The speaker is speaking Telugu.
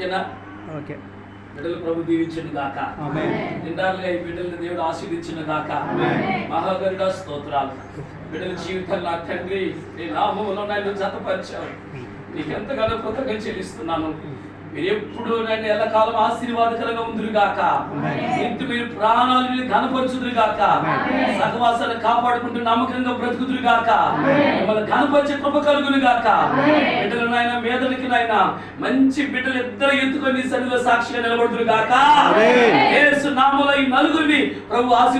ఓకేనా? ఓకే. బిడ్డలు ప్రభు దీవించను గాక. నిండాలుగా ఈ బిడ్డలను దేవుడు ఆశీర్దించిన గాక. మహాగరుడ స్తోత్రాలు. బిడ్డల జీవితాలు నా తండ్రి నీ నన్ను జతపరిచావు. నీకెంతగానో కృతజ్ఞత చెల్లిస్తున్నాను. మీరు ఎప్పుడు నన్ను ఎల్లకాలం ఆశీర్వాదకరంగా. ఇంటి మీరు ప్రాణాలను ఘనపరచుదురు గాక. ఆమేన్. సహవాసాన్ని కాపాడుకుంటూ నమ్మకంగా బ్రతుకుదురు గాక. మిమ్మల్ని ఘనపరిచే కృప కలుగును గాక బిడ్డలు నాయన మంచి బిడ్డలు ఇద్దరు ఎత్తుకొని సన్నిధిలో సాక్షిగా ఆమేన్. యేసు నామములో ఈ నలుగురిని ప్రభు ఆశీర్వదించును